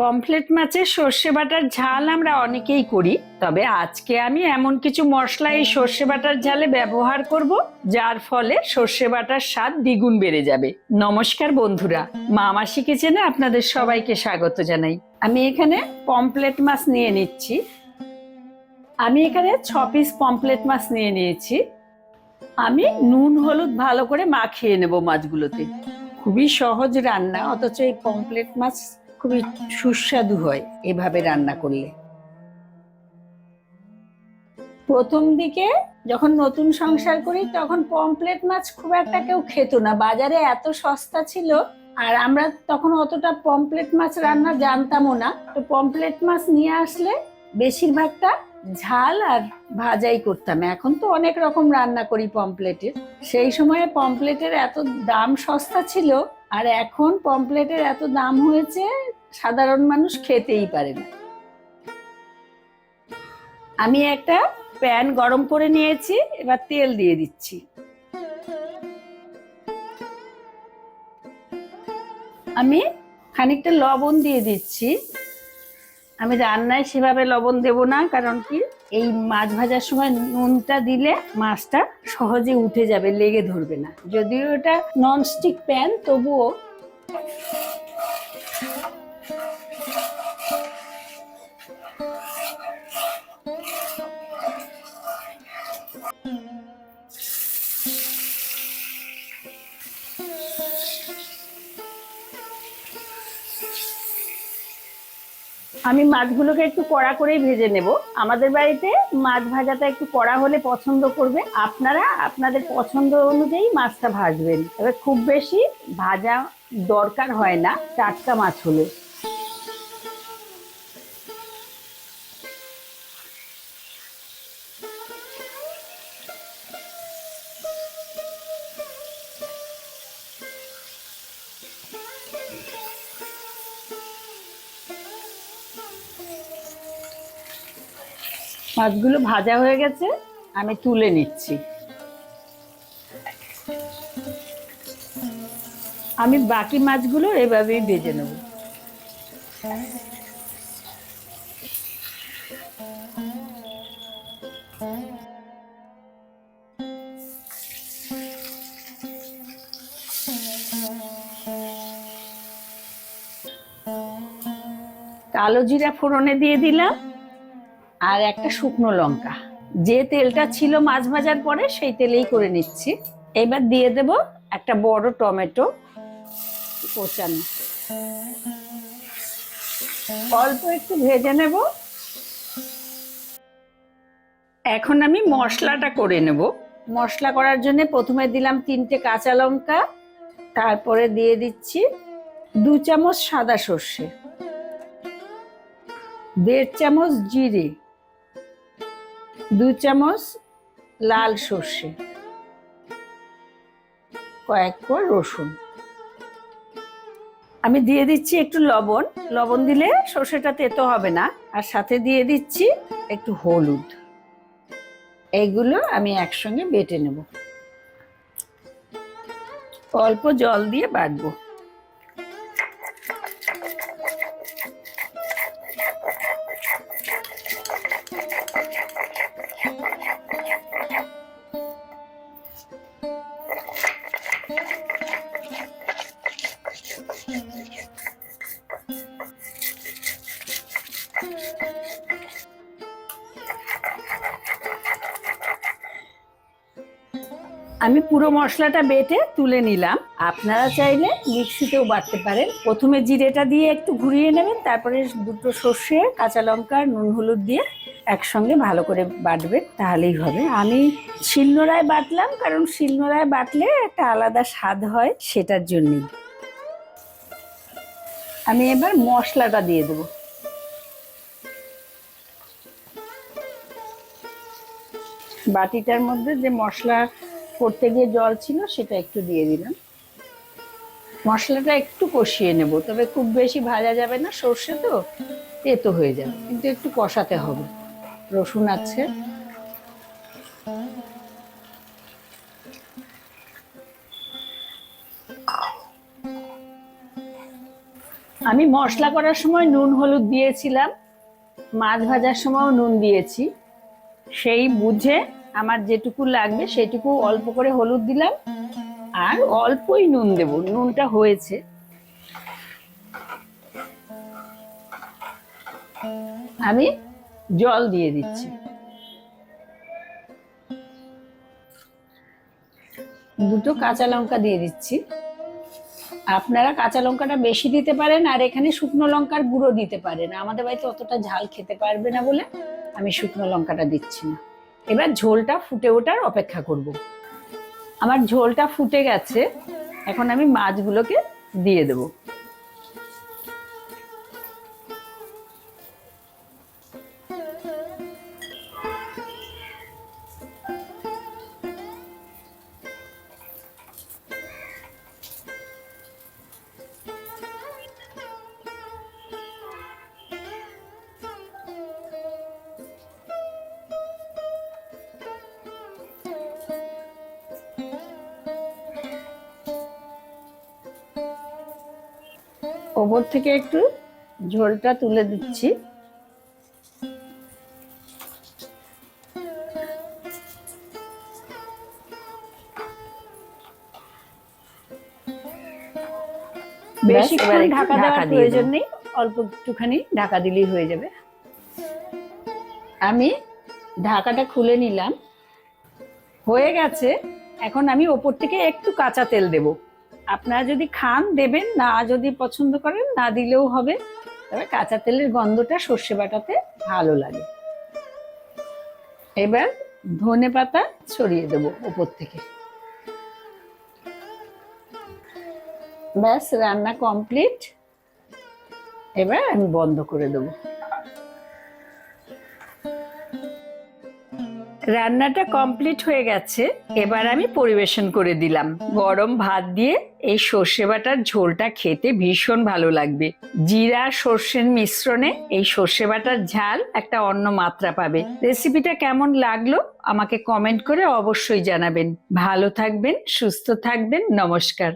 Pomfret মাছের সর্ষে butter ঝাল আমরা অনেকেই করি, তবে আজকে আমি এমন কিছু মশলা এই সর্ষে বাটার ঝালে ব্যবহার করব, যার ফলে সর্ষে বাটার স্বাদ দ্বিগুণ বেড়ে যাবে। নমস্কার বন্ধুরা মামাসি কিচেনে আপনাদের সবাইকে স্বাগত জানাই। আমি এখানে পমফ্লেট মাছ নিয়ে নিচ্ছি। আমি এখানে ছ পিস পমফ্লেট মাছ নিয়ে নিয়েছি। আমি নুন, হলুদ ভালো করে মাখিয়ে নেব মাছগুলোতে। খুবই সহজ রান্না, অথচ এই পমফ্লেট মাছ খুবই সুস্বাদু হয় এভাবে রান্না করলে। প্রথম দিকে যখন নতুন সংসার করি, তখন পমপ্লেট মাছ খুব একটা কেউ খেত না। বাজারে এত সস্তা ছিল আর আমরা তখন অতটা পমপ্লেট মাছ রান্না জানতামও না। তো পমপ্লেট মাছ নিয়ে আসলে বেশিরভাগটা ঝাল আর ভাজাই করতাম। এখন তো অনেক রকম রান্না করি পমপ্লেটের। সেই সময়ে পমপ্লেটের এত দাম সস্তা ছিল আর এখন পমপ্লেটের এত দাম হয়েছে, সাধারণ মানুষ খেতেই পারে না। আমি একটা প্যান গরম করে নিয়েছি, এবার তেল দিয়ে দিচ্ছি। আমি খানিকটা লবণ দিয়ে দিচ্ছি। আমি রান্নায় সেভাবে লবণ দেব না, কারণ কি এই মাছ ভাজার সময় নুনটা দিলে মাছটা সহজে উঠে যাবে, লেগে ধরবে না। যদিও এটা ননস্টিক প্যান তবুও আমি মাছগুলোকে একটু কড়া করেই ভেজে নেব। আমাদের বাড়িতে মাছ ভাজাটা একটু কড়া হলে পছন্দ করবে। আপনারা আপনাদের পছন্দ অনুযায়ী মাছটা ভাজবেন। তবে খুব বেশি ভাজা দরকার হয় না, টাটকা মাছ হলে। মাছগুলো ভাজা হয়ে গেছে, আমি তুলে নিচ্ছি। আমি বাকি মাছগুলো এভাবেই ভেজে নেব। কালো জিরা ফোড়নে দিয়ে দিলাম। আর একটা শুকনো লঙ্কা। যে তেলটা ছিল মাছ ভাজার পরে সেই তেলেই করে নিচ্ছি। এবার দিয়ে দেব একটা বড় টমেটো কোচানো। অল্প একটু ভেজে নেব। এখন আমি মশলাটা করে নেব। মশলা করার জন্য প্রথমে দিলাম তিনটে কাঁচা লঙ্কা, তারপরে দিয়ে দিচ্ছি দু চামচ সাদা সর্ষে, দেড় চামচ জিরে দু চামচ লাল সর্ষে, কয়েক কোয়া রসুন। আমি দিয়ে দিচ্ছি একটু লবণ। লবণ দিলে সর্ষেটা তেতো হবে না। আর সাথে দিয়ে দিচ্ছি একটু হলুদ। এইগুলো আমি একসঙ্গে বেটে নেব। অল্প জল দিয়ে বাটবো। আমি পুরো মশলাটা বেটে তুলে নিলাম। আপনারা চাইলে মিক্সিতেও বাটতে পারেন। প্রথমে জিরেটা দিয়ে একটু ঘুরিয়ে নেবেন, তারপরে দুটো সর্ষে, কাঁচা লঙ্কা, নুন হলুদ দিয়ে একসঙ্গে ভালো করে বাটবেন তাহলেই হবে। আমি শিলনোড়ায় বাটলাম, কারণ শিলনোড়ায় বাটলে একটা আলাদা স্বাদ হয় সেটার জন্যই। আমি এবার মশলাটা দিয়ে দেবো। বাটিটার মধ্যে যে মশলা করতে গিয়ে জল ছিল সেটা একটু দিয়ে দিলাম। মশলাটা একটু কষিয়ে নেব, তবে খুব বেশি ভাজা যাবে না, সর্ষে তো তেতো হয়ে যাবে, কিন্তু একটু কষাতে হবে। রসুন আছে। আমি মশলা করার সময় নুন, হলুদ দিয়েছিলাম। মাছ ভাজার সময়ও নুন দিয়েছি। সেই বুঝে আমার যেটুকু লাগবে সেটুকু অল্প করে হলুদ দিলাম। আর অল্পই নুন দেব, নুনটা হয়েছে। আমি জল দিয়ে দিচ্ছি। দুটো কাঁচা লঙ্কা দিয়ে দিচ্ছি। আপনারা কাঁচা লঙ্কাটা বেশি দিতে পারেন, আর এখানে শুকনো লঙ্কার গুঁড়ো দিতে পারেন। আমাদের বাড়িতে অতটা ঝাল খেতে পারবে না বলে আমি শুকনো লঙ্কাটা দিচ্ছি না। এবার ঝোলটা ফুটে ওঠার অপেক্ষা করব। আমার ঝোলটা ফুটে গেছে, এখন আমি মাছগুলোকে দিয়ে দেব। ওপর থেকে একটু ঝোলটা তুলে দিচ্ছি। বেশিক্ষণ ঢাকা দেওয়ার প্রয়োজন নেই অল্প একটুখানি ঢাকা দিলেই হয়ে যাবে। আমি ঢাকাটা খুলে নিলাম। হয়ে গেছে এখন আমি ওপর থেকে একটু কাঁচা তেল দেব। আপনারা যদি খান, দেবেন, না যদি পছন্দ করেন, না দিলেও হবে। তবে কাঁচা তেলের গন্ধটা সর্ষে বাটাতে ভালো লাগে। এবার ধনে পাতা ছড়িয়ে দেব উপর থেকে। ব্যাস, রান্না কমপ্লিট। এবার আমি বন্ধ করে দেবো। রান্নাটা কমপ্লিট হয়ে গেছে এবার আমি পরিবেশন করে দিলাম। গরম ভাত দিয়ে এই সর্ষে বাটার ঝোলটা খেতে ভীষণ ভালো লাগবে। জিরা সর্ষের মিশ্রণে এই সর্ষে বাটার ঝাল একটা অন্য মাত্রা পাবে। রেসিপিটা কেমন লাগল আমাকে কমেন্ট করে অবশ্যই জানাবেন। ভালো থাকবেন সুস্থ থাকবেন নমস্কার।